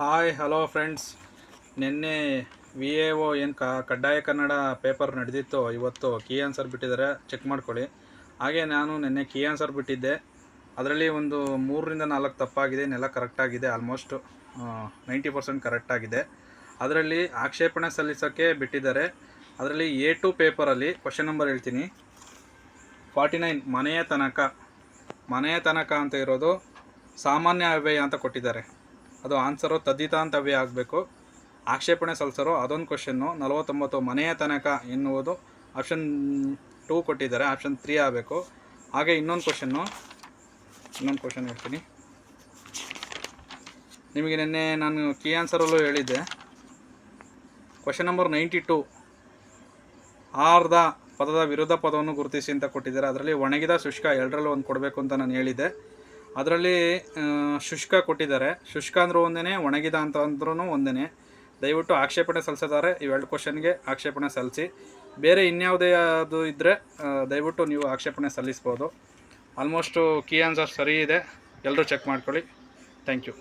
Hi, hello friends. ನಿನ್ನೆ V A O ಏನು ಕ, ಕಡ್ಡಾಯ ಕನ್ನಡ ಪೇಪರ್ ನಡೆದಿತ್ತು ಇವತ್ತು, ಕೀ ಆನ್ಸರ್ ಬಿಟ್ಟಿದ್ದಾರೆ, ಚೆಕ್ ಮಾಡ್ಕೊಳ್ಳಿ. ಹಾಗೆ ನಾನು ನಿನ್ನೆ ಕೀ ಆನ್ಸರ್ ಬಿಟ್ಟಿದ್ದೆ. ಅದರಲ್ಲಿ ಒಂದು ಮೂರರಿಂದ ನಾಲ್ಕು ತಪ್ಪಾಗಿದೆ, ನೆಲ ಕರೆಕ್ಟಾಗಿದೆ ಆಲ್ಮೋಸ್ಟ್ ನೈಂಟಿ ಪರ್ಸೆಂಟ್ ಕರೆಕ್ಟಾಗಿದೆ ಅದರಲ್ಲಿ ಆಕ್ಷೇಪಣೆ ಸಲ್ಲಿಸೋಕ್ಕೆ ಬಿಟ್ಟಿದ್ದಾರೆ. ಅದರಲ್ಲಿ ಎ ಟು ಪೇಪರಲ್ಲಿ ಕ್ವಶನ್ ನಂಬರ್ ಹೇಳ್ತೀನಿ. ಫಾರ್ಟಿ ನೈನ್, ಮನೆಯ ತನಕ. ಮನೆಯ ತನಕ ಅಂತ ಇರೋದು ಸಾಮಾನ್ಯ ಅವ್ಯಯ ಅಂತ ಕೊಟ್ಟಿದ್ದಾರೆ. ಅದು ಆನ್ಸರು ತದ್ದಿತಾಂತ ಅವ್ಯಯ ಆಗಬೇಕು. ಆಕ್ಷೇಪಣೆ ಸಲ್ಲಿಸೋರು ಅದೊಂದು ಕ್ವಶನ್ನು ನಲವತ್ತೊಂಬತ್ತು ಮನೆಯ ತನಕ ಎನ್ನುವುದು ಆಪ್ಷನ್ ಟೂ ಕೊಟ್ಟಿದ್ದಾರೆ ಆಪ್ಷನ್ ತ್ರೀ ಆಗಬೇಕು. ಹಾಗೆ ಇನ್ನೊಂದು ಕ್ವಶನ್ನು ಇನ್ನೊಂದು ಕ್ವಶನ್ ಹೇಳ್ತೀನಿ. ನಿಮಗೆ ನಿನ್ನೆ ನಾನು ಕೀ ಆನ್ಸರಲ್ಲೂ ಹೇಳಿದ್ದೆ. ಕ್ವಶನ್ ನಂಬರ್ ನೈಂಟಿ ಟೂ ಆರ್ದ ಪದದ ವಿರುದ್ಧ ಪದವನ್ನು ಗುರುತಿಸಿ ಅಂತ ಕೊಟ್ಟಿದ್ದಾರೆ. ಅದರಲ್ಲಿ ಒಣಗಿದ ಶುಷ್ಕ ಎರಡರಲ್ಲೂ ಒಂದು ಕೊಡಬೇಕು ಅಂತ ನಾನು ಹೇಳಿದ್ದೆ. ಅದರಲ್ಲಿ ಶುಷ್ಕ ಕೊಟ್ಟಿದ್ದಾರೆ. ಶುಷ್ಕ ಅಂದ್ರೂ ಒಂದೇ ಒಣಗಿದ ಅಂತ ಅಂದ್ರೂ ಒಂದೇ ದಯವಿಟ್ಟು ಆಕ್ಷೇಪಣೆ ಸಲ್ಲಿಸಿದ್ದಾರೆ. ಇವೆರಡು ಕ್ವಶನ್ಗೆ ಆಕ್ಷೇಪಣೆ ಸಲ್ಲಿಸಿ. ಬೇರೆ ಇನ್ಯಾವುದೇ ಅದು ಇದ್ದರೆ ದಯವಿಟ್ಟು ನೀವು ಆಕ್ಷೇಪಣೆ ಸಲ್ಲಿಸ್ಬೋದು. ಆಲ್ಮೋಸ್ಟು ಕೀ ಆನ್ಸರ್ ಸರಿ ಇದೆ. ಎಲ್ಲರೂ ಚೆಕ್ ಮಾಡ್ಕೊಳ್ಳಿ. Thank you.